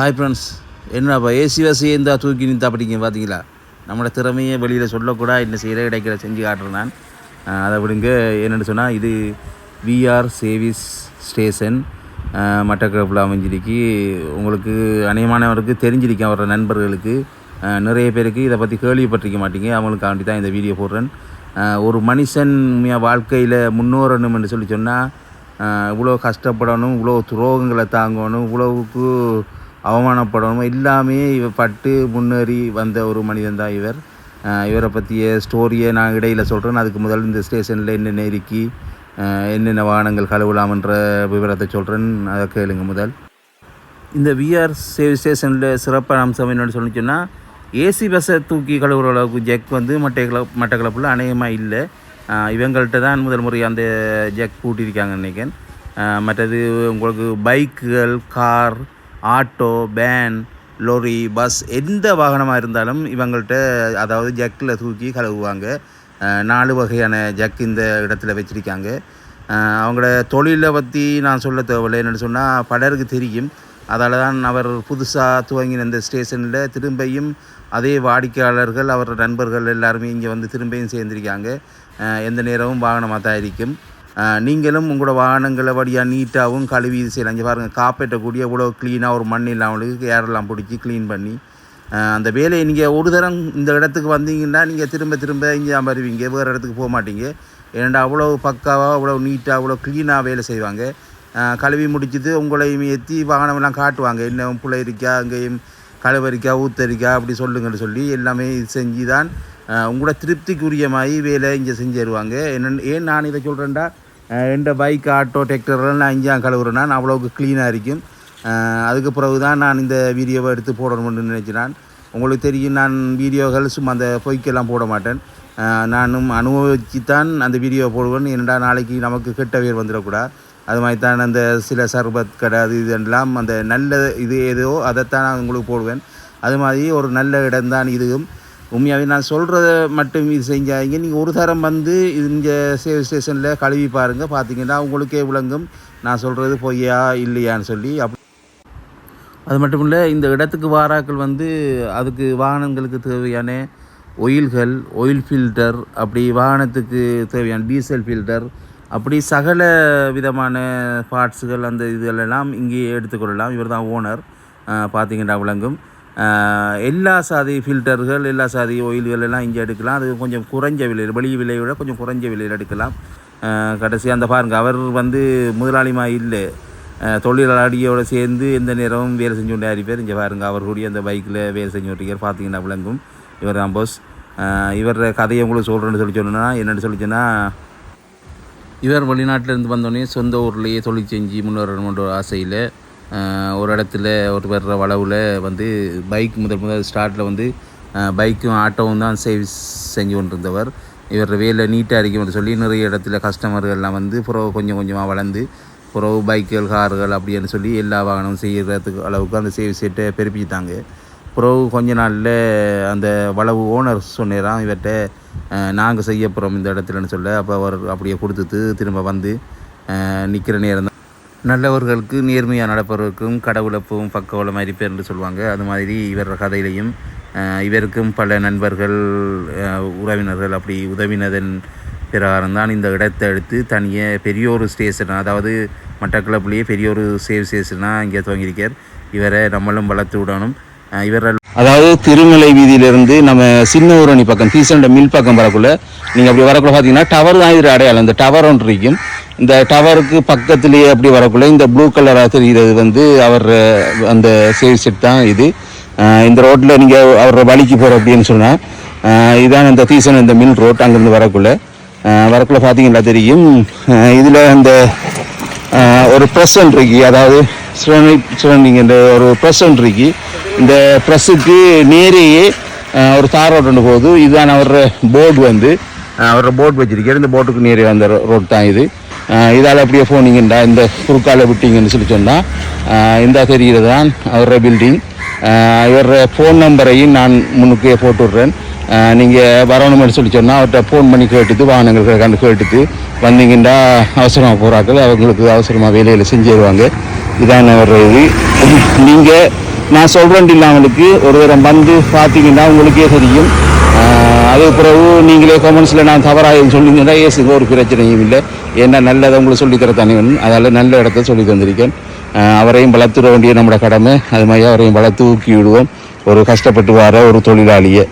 Hi friends என்னப்பா AC வசதியை இருந்தால் தூக்கி நின்றா படிங்க பார்த்தீங்களா நம்மளோட திறமையை வெளியில் சொல்லக்கூடா என்ன செய்கிற கிடைக்கிற செஞ்சு காட்டுறேன் நான். அதை விடுங்க. என்னென்னு சொன்னால் இது விஆர் சேவிஸ் ஸ்டேஷன் மட்டக்கிழப்பில் அமைஞ்சிருக்கு. உங்களுக்கு அநேகமானவருக்கு தெரிஞ்சிருக்கேன் அவரோட நண்பர்களுக்கு. நிறைய பேருக்கு இதை பற்றி கேள்விப்பட்டிருக்க மாட்டீங்க. அவங்களுக்காண்டி தான் இந்த வீடியோ போடுறேன். ஒரு மனுஷன் வாழ்க்கையில் முன்னோரணும் என்று சொல்லி சொன்னால் இவ்வளோ கஷ்டப்படணும் இவ்வளோ துரோகங்களை தாங்கணும் இவ்வளோவுக்கு அவமானப்படணும். எல்லாமே இவர் பட்டு முன்னேறி வந்த ஒரு மனிதன் தான் இவர். இவரை பற்றிய ஸ்டோரியை நான் இடையில் சொல்கிறேன் அதுக்கு முதல் இந்த ஸ்டேஷனில் என்னென்ன இருக்கி என்னென்ன வாகனங்கள் கழுவலாம்ன்ற விவரத்தை சொல்கிறேன் அதை கேளுங்க முதல். இந்த விஆர் சேவ் ஸ்டேஷனில் சிறப்பான அம்சம் என்னென்னு சொல்லி சொன்னால் ஏசி பஸ்ஸை தூக்கி கழுவுற அளவுக்கு ஜெக் வந்து மட்டை கிளப் மட்டக்களப்பில் அநேகமாக இல்லை. இவங்கள்ட்ட தான் முதல் முறை அந்த ஜெக் கூட்டியிருக்காங்க நினைக்கிறேன். மற்றது உங்களுக்கு பைக்குகள் car auto van lorry bus எந்த வாகனமாக இருந்தாலும் இவங்கள்ட்ட அதாவது ஜக்கில் தூக்கி கழுவுவாங்க. நாலு வகையான ஜக் இந்த இடத்துல வச்சுருக்காங்க. அவங்களோட தொழிலை பற்றி நான் சொல்ல தேவையில்லை. என்னென்னு சொன்னால் பலருக்கு தெரியும். அதால் தான் அவர் புதுசாக துவங்கின இந்த ஸ்டேஷனில் திரும்பியும் அதே வாடிக்கையாளர்கள் அவர் நண்பர்கள் எல்லாருமே இங்கே வந்து திரும்பியும் சேர்ந்திருக்காங்க. எந்த நேரமும் வாகனமாக தான் இருக்கும். நீங்களும் உங்களோட வாகனங்களை வழியாக நீட்டாகவும் கழுவி இது செய்யலாம். இங்கே பாருங்கள் காப்பேற்றக்கூடிய இவ்வளோ க்ளீனாக ஒரு மண் இல்லாமலுக்கு ஏரெல்லாம் பிடிச்சி க்ளீன் பண்ணி அந்த வேலையை நீங்கள் ஒரு தரம் இந்த இடத்துக்கு வந்தீங்கன்னா நீங்கள் திரும்ப திரும்ப இங்கே அமருவீங்க. வருவீங்க வேறு இடத்துக்கு போக மாட்டீங்க. ஏன்னா அவ்வளோ பக்காவாக அவ்வளோ நீட்டாக அவ்வளோ க்ளீனாக வேலை செய்வாங்க. கழுவி முடிச்சுட்டு உங்களையும் ஏற்றி வாகனமெல்லாம் காட்டுவாங்க. என்ன பிள்ளை இருக்கா அங்கேயும் கழுவரிக்கா ஊத்தரிக்கா அப்படி சொல்லுங்கன்னு சொல்லி எல்லாமே இது செஞ்சு தான் உங்களோட திருப்திக்குரிய மாதிரி வேலை இங்கே செஞ்சு தருவாங்க என்னென்னு ஏன் நான் இதை சொல்கிறேன்டா எந்த பைக் ஆட்டோ டிராக்டர்லாம் நான் இங்கே கழுவுறேன்னா நான் அவ்வளோக்கு க்ளீனாக இருக்கும் அதுக்கு பிறகு தான் நான் இந்த வீடியோவை எடுத்து போடணும்னு நினைச்சினான் உங்களுக்கு தெரியும் நான் வீடியோகள் சும்மா அந்த பொய்க்கெல்லாம் போட மாட்டேன். நானும் அனுபவித்து தான் அந்த வீடியோவை போடுவேன். என்னடா நாளைக்கு நமக்கு கெட்ட பேர் வந்துடக்கூடாது. அது மாதிரி தான் அந்த சில சர்பத் கடை அது இதெல்லாம் அந்த நல்ல இது ஏதோ அதைத்தான் நான் உங்களுக்கு போடுவேன். அது மாதிரி ஒரு நல்ல இடம்தான் இதுவும். உண்மையாகவே நான் சொல்கிறத மட்டும் இது செஞ்சாங்க நீங்கள் ஒரு தரம் வந்து இங்கே சேவ் ஸ்டேஷனில் கழுவி பாருங்கள் பார்த்தீங்கன்னா உங்களுக்கே விளங்கும். நான் சொல்கிறது பொய்யா இல்லையான்னு சொல்லி. அப் அது மட்டும் இல்லை இந்த இடத்துக்கு வாராக்கள் வந்து அதுக்கு வாகனங்களுக்கு தேவையான ஒயில்கள் ஒயில் ஃபில்டர் அப்படி வாகனத்துக்கு தேவையான டீசல் ஃபில்டர் அப்படி சகல விதமான பார்ட்ஸுகள் அந்த இதுகளெல்லாம் இங்கே எடுத்துக்கொள்ளலாம் இவர் தான் ஓனர் பார்த்தீங்கன்னா விளங்கும். எல்லா சாதி ஃபில்டர்கள் எல்லா சாதி ஒயில்கள் எல்லாம் இங்கே எடுக்கலாம். அது கொஞ்சம் குறைஞ்ச விலையில் வெளி விலையை விட கொஞ்சம் குறைஞ்ச விலையில் எடுக்கலாம். கடைசி அந்த பாருங்க அவர் வந்து முதலாளிமா இல்லை. தொழிலாளியோடு சேர்ந்து எந்த நேரமும் வேலை செஞ்சு கொண்டே இருப்பார் இங்கே பாருங்க அவர்களுடைய அந்த பைக்கில் வேலை செஞ்சு கொண்டிருக்கார் பார்த்தீங்கன்னா விளங்கும். இவர் தான் போஸ் இவர் கதையை உங்களுக்கு சொல்கிறேன்னு சொல்லி சொன்னோன்னா என்னென்னு சொல்லி சொன்னால் இவர் வெளிநாட்டிலேருந்து வந்தோடனே சொந்த ஊர்லேயே தொழில் செஞ்சு முன்னேறணுன்ற ஆசையில் ஒரு இடத்துல ஒரு வர்ற வளவில் வந்து பைக் முதல் முதல் ஸ்டார்ட்டில் வந்து பைக்கும் ஆட்டோவும் தான் சேவ் செஞ்சு கொண்டிருந்தவர். இவர் வேலை நீட்டாக இருக்கும்னு சொல்லி நிறைய இடத்துல கஸ்டமர்கள்லாம் வந்து பிறகு கொஞ்சம் கொஞ்சமாக வளர்ந்து பிறகு பைக்குகள் கார்கள் அப்படின்னு சொல்லி எல்லா வாகனமும் செய்கிறதுக்கு அளவுக்கு அந்த சேவ் செட்டை பெருப்பிச்சிட்டாங்க பிறகு கொஞ்ச நாளில் அந்த வளவு ஓனர் சொன்னாராம் இவர்கிட்ட நாங்கள் செய்ய போகிறோம் இந்த இடத்துலன்னு சொல்ல. அப்போ அவர் அப்படியே கொடுத்துட்டு திரும்ப வந்து நிற்கிற நேரம் தான் நல்லவர்களுக்கு நேர்மையாக நடப்பவர்களுக்கும் கடவுளப்பும் பக்கவளம் மாதிரி என்று சொல்லுவாங்க. அது மாதிரி இவர் கதையிலையும் இவருக்கும் பல நண்பர்கள் உறவினர்கள் அப்படி உதவினதன் பிரகாரம் தான் இந்த இடத்தை எடுத்து தனியாக பெரிய ஒரு ஸ்டேஷன் அதாவது மட்டக்களப்புலேயே பெரிய ஒரு சேவ் ஸ்டேஷனாக இங்கே துவங்கியிருக்கார். இவரை நம்மளும் வளர்த்து விடணும். அஹ், அதாவது திருமலை வீதியிலிருந்து நம்ம சின்ன ஊரணி பக்கம் தீசண்ட மில் பக்கம் வரக்குள்ள நீங்கள் அப்படி வரக்குள்ள பார்த்தீங்கன்னா டவர் தான் இது அடையாளம். இந்த டவர் ஒன்று இருக்கும். இந்த டவருக்கு பக்கத்துலேயே அப்படி வரக்குள்ள இந்த ப்ளூ கலராக தெரிகிறது வந்து அவர் அந்த சேவ் செட் தான் இது. இந்த ரோட்டில் நீங்கள் அவர் வழிக்கு போகிற அப்படின்னு சொன்னால் இதான் இந்த தீசன் இந்த மில் ரோட் அங்கேருந்து வரக்குள்ள. வரக்குள்ளே வரக்குள்ள பார்த்தீங்கன்னா தெரியும். இதில் அந்த ஒரு ப்ரெஸ் இருக்கு அதாவது சுரண்டிங்கிற ஒரு ப்ரெஸ் இருக்கு இந்த ப்ரெஸ்ஸுக்கு நேரையே ஒரு தார் ரோட் ஒன்று போகுது. இதுதான் அவர் போர்டு வந்து. அவர் போர்டு வச்சிருக்காரு. இந்த போர்டுக்கு நேரே அந்த ரோட் தான் இது. இதால் அப்படியே போனீங்கண்டா இந்த குறுக்கால விட்டீங்கன்னு சொல்லி சொன்னால் இந்த தெரிகிறது தான் அவரோட பில்டிங் இவரோட ஃபோன் நம்பரையும் நான் முன்னுக்கே போட்டு விட்றேன் நீங்கள் வரணும்னு சொல்லி சொன்னால் அவர்கிட்ட ஃபோன் பண்ணி கேட்டுட்டு வாகனங்கள் கண்டு கேட்டுட்டு வந்தீங்கன்னா அவசரமாக போகிறாக்கள் அவங்களுக்கு அவசரமாக வேலையில் செஞ்சு இதான இதான் அவர் இது. நீங்கள் நான் சொல்கிறேன் இல்லாமலுக்கு ஒரு தரம் வந்து பார்த்தீங்கன்னா உங்களுக்கே தெரியும். ஆஹ் பிறகு நீங்களே கமெண்ட்ஸில் நான் தவறாக சொல்லிங்கன்னா ஏசு ஒரு பிரச்சனையும் இல்லை. என்ன நல்லதை உங்களுக்கு சொல்லித்தர தனிவன் அதால் நல்ல இடத்த சொல்லி தந்திருக்கேன். அவரையும் வளர்த்துட வேண்டிய நம்மளோட கடமை. அது மாதிரி அவரையும் வளர்த்து ஊக்கி விடுவோம் ஒரு கஷ்டப்பட்டு வர ஒரு தொழிலாளியை.